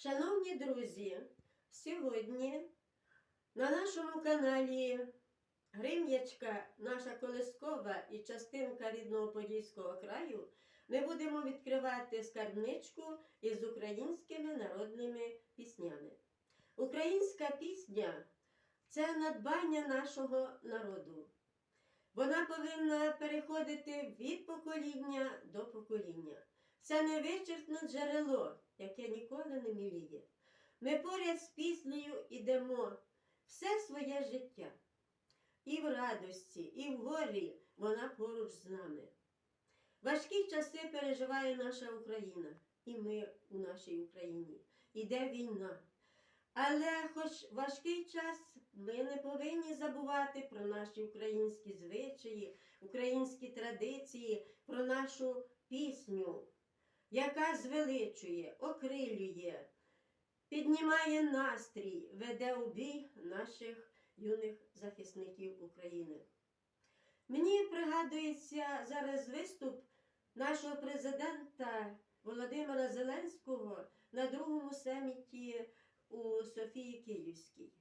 Шановні друзі, сьогодні на нашому каналі Грим'ячка, наша колискова і частинка рідного Подільського краю, ми будемо відкривати скарбничку із українськими народними піснями. Українська пісня це надбання нашого народу. Вона повинна переходити від покоління до покоління. Це невичерпне джерело, яке ніколи не міліє. Ми поряд з піснею йдемо все своє життя. І в радості, і в горі вона поруч з нами. Важкі часи переживає наша Україна, і ми у нашій Україні. Іде війна. Але хоч важкий час, ми не повинні забувати про наші українські звичаї, українські традиції, про нашу пісню, яка звеличує, окрилює, піднімає настрій, веде у бій наших юних захисників України. Мені пригадується зараз виступ нашого президента Володимира Зеленського на другому саміті у Софії Київській.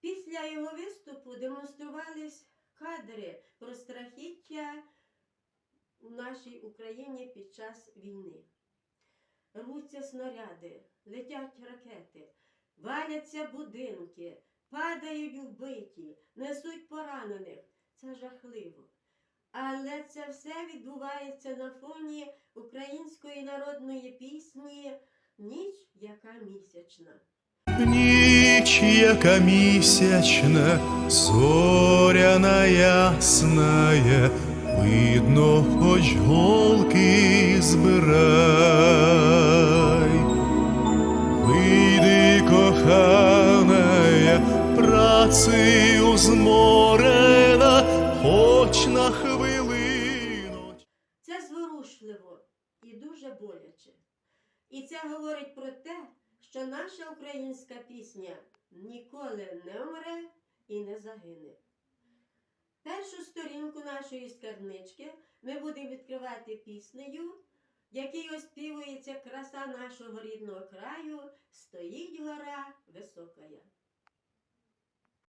Після його виступу демонструвались кадри про страхіття у нашій Україні під час війни. Рвуться снаряди, летять ракети, валяться будинки, падають вбиті, несуть поранених. Це жахливо. Але це все відбувається на фоні української народної пісні Ніч, яка місячна. Ніч, яка місячна, зоряна ясная, видно, хоч голки збирай. Вийди, коханая, працею зморена, хоч на хвилину. Це зворушливо і дуже боляче. І це говорить про те, що наша українська пісня ніколи не вмре і не загине. Першу сторінку нашої скарбнички ми будемо відкривати піснею, якій оспівується краса нашого рідного краю, стоїть гора високая.